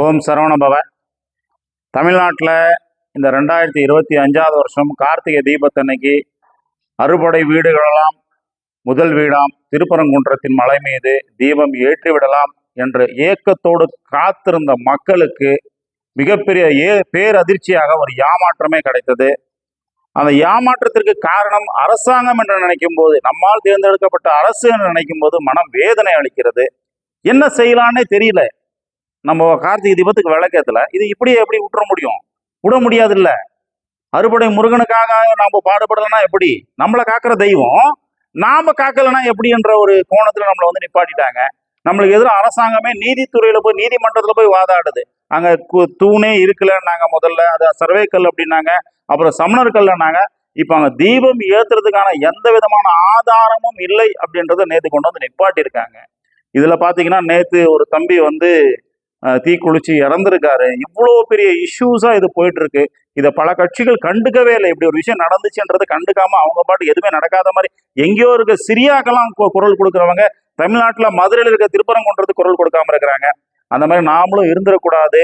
ஓம் சரவணபவ தமிழ்நாட்டில் இந்த ரெண்டாயிரத்தி இருபத்தி அஞ்சாவது வருஷம் கார்த்திகை தீபத்தன்னைக்கு அறுபடை வீடுகளெல்லாம் முதல் வீடாம் திருப்பரங்குன்றத்தின் மலை மீது தீபம் ஏற்றி விடலாம் என்று ஏக்கத்தோடு காத்திருந்த மக்களுக்கு மிகப்பெரிய ஏ பேரதிர்ச்சியாக ஒரு ஏமாற்றமே கிடைத்தது. அந்த ஏமாற்றத்திற்கு காரணம் அரசாங்கம் என்று நினைக்கும் போது நம்மால் தேர்ந்தெடுக்கப்பட்ட அரசு என்று நினைக்கும் போது மனம் வேதனை அளிக்கிறது. என்ன செய்யலான்னே தெரியல. நம்ம கார்த்திகை தீபத்துக்கு விளக்கேத்துல. இது இப்படியே எப்படி விட்டுற முடியும்? விட முடியாது இல்லை அறுபடை முருகனுக்காக நாம் பாடுபடலைன்னா எப்படி? நம்மளை காக்கிற தெய்வம் நாம காக்கலைன்னா எப்படி என்ற ஒரு கோணத்துல நம்மளை வந்து நிப்பாட்டிட்டாங்க. நம்மளுக்கு எதிராக அரசாங்கமே நீதித்துறையில போய் நீதிமன்றத்துல போய் வாதாடுது. அங்க தூணே இருக்கலன்னாங்க முதல்ல. அது சர்வே கல் அப்படின்னாங்க. அப்புறம் சமணர்கள் கல்லுனாங்க இப்ப அங்க தீபம் ஏத்துறதுக்கான எந்த விதமான ஆதாரமும் இல்லை அப்படின்றத நேத்து கொண்டு வந்து நிப்பாட்டியிருக்காங்க. இதில் இதுல பாத்தீங்கன்னா நேத்து ஒரு தம்பி வந்து தீக்குளிச்சு இறந்துருக்காரு. இவ்வளோ பெரிய இஷ்யூஸாக இது போயிட்டு இருக்கு இதை பல கட்சிகள் கண்டுக்கவே இல்லை. இப்படி ஒரு விஷயம் நடந்துச்சுன்றது கண்டுக்காம அவங்க பாட்டு எதுவுமே நடக்காத மாதிரி எங்கேயோ இருக்க சிரியாக்கெல்லாம் கு- குரல் கொடுக்குறவங்க தமிழ்நாட்டில் மதுரையில் இருக்க திருப்பரங்குன்றது குரல் கொடுக்காம இருக்கிறாங்க. அந்த மாதிரி நாமளும் இருந்துடக்கூடாது.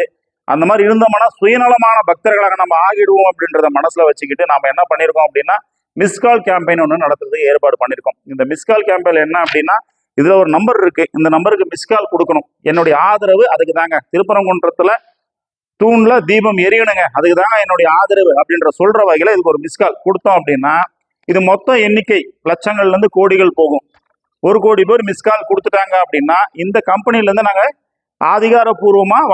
அந்த மாதிரி இருந்தோம்னா சுயநலமான பக்தர்களாக நம்ம ஆகிடுவோம் அப்படின்றத மனசுல வச்சுக்கிட்டு நம்ம என்ன பண்ணியிருக்கோம் அப்படின்னா மிஸ்கால் கேம்பெயின் ஒன்று நடத்துறது ஏற்பாடு பண்ணியிருக்கோம் இந்த மிஸ்கால் கேம்பெயின் என்ன அப்படின்னா இதுல ஒரு நம்பர் இருக்கு. இந்த நம்பருக்கு மிஸ்கால் கொடுக்கணும். என்னுடைய ஆதரவு அதுக்கு தாங்க திருப்பரங்குன்றத்துல தூண்ல தீபம் எரியணுங்க. அதுக்கு தாங்க என்னுடைய ஆதரவு அப்படின்ற சொல்ற வகையில இதுக்கு ஒரு மிஸ்கால் கொடுத்தோம் அப்படின்னா இது மொத்த எண்ணிக்கை லட்சங்கள்ல இருந்து கோடிகள் போகும். ஒரு கோடி பேர் மிஸ்கால் கொடுத்துட்டாங்க அப்படின்னா இந்த கம்பெனில இருந்து நாங்க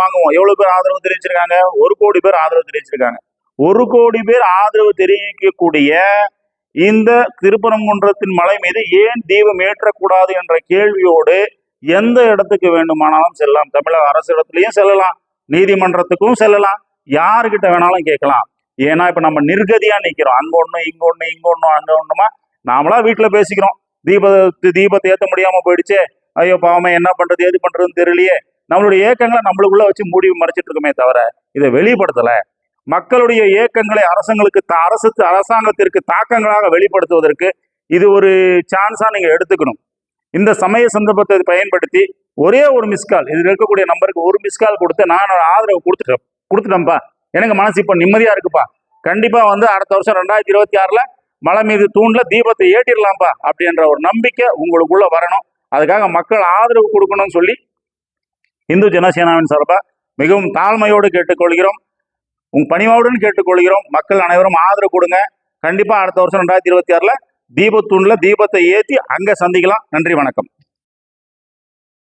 வாங்குவோம். எவ்வளவு பேர் ஆதரவு தெரிவிச்சிருக்காங்க? ஒரு கோடி பேர் ஆதரவு தெரிவிச்சிருக்காங்க. ஒரு கோடி பேர் ஆதரவு தெரிவிக்கக்கூடிய இந்த திருப்பரங்குன்றத்தின் மலை மீது ஏன் தீபம் ஏற்றக்கூடாது என்ற கேள்வியோடு எந்த இடத்துக்கு வேண்டுமானாலும் செல்லலாம். தமிழக அரசு இடத்துலையும் செல்லலாம் நீதிமன்றத்துக்கும் செல்லலாம் யாருக்கிட்ட வேணாலும் கேட்கலாம். ஏன்னா இப்ப நம்ம நிர்கதியா நிக்கிறோம். அங்க ஒண்ணு இங்க ஒண்ணு இங்க ஒன்று அங்க ஒண்ணுமா? நாமளா வீட்டுல பேசிக்கிறோம். தீப தீபத்தை ஏத்த முடியாம போயிடுச்சே. ஐயோ பாவமே என்ன பண்றது எது பண்றதுன்னு தெரியலையே. நம்மளுடைய ஏக்கங்களை நம்மளுக்குள்ள வச்சு மூடி மறைச்சிட்டு இருக்கோமே தவிர இதை வெளிப்படுத்தலை. மக்களுடைய ஏக்கங்களை அரசங்களுக்கு தா- அரசு அரசாங்கத்திற்கு தாக்கங்களாக வெளிப்படுத்துவதற்கு இது ஒரு சான்ஸா நீங்க எடுத்துக்கணும். இந்த சமய சந்தர்ப்பத்தை பயன்படுத்தி ஒரே ஒரு மிஸ்கால் இதில் இருக்கக்கூடிய நம்பருக்கு ஒரு மிஸ்கால் கொடுத்து நான் ஆதரவு கொடுத்துட்டேன் கொடுத்துட்டேன்ப்பா எனக்கு மனசு இப்போ நிம்மதியா இருக்குப்பா. கண்டிப்பா வந்து அடுத்த வருஷம் ரெண்டாயிரத்தி இருபத்தி ஆறுல மலை மீது தூண்ல தீபத்தை ஏற்றிடலாம்ப்பா அப்படின்ற ஒரு நம்பிக்கை உங்களுக்குள்ள வரணும். அதுக்காக மக்கள் ஆதரவு கொடுக்கணும்னு சொல்லி இந்து ஜனசேனாவின் சார்பா மிகவும் தாழ்மையோடு கேட்டுக்கொள்கிறோம். உங்க பணிவாவுடன் கேட்டுக்கொள்கிறோம். மக்கள் அனைவரும் ஆதரவு கொடுங்க. கண்டிப்பா அடுத்த வருஷம் ரெண்டாயிரத்தி இருபத்தி ஆறுல தீபத்தூண்ல தீபத்தை ஏற்றி அங்க சந்திக்கலாம். நன்றி வணக்கம்.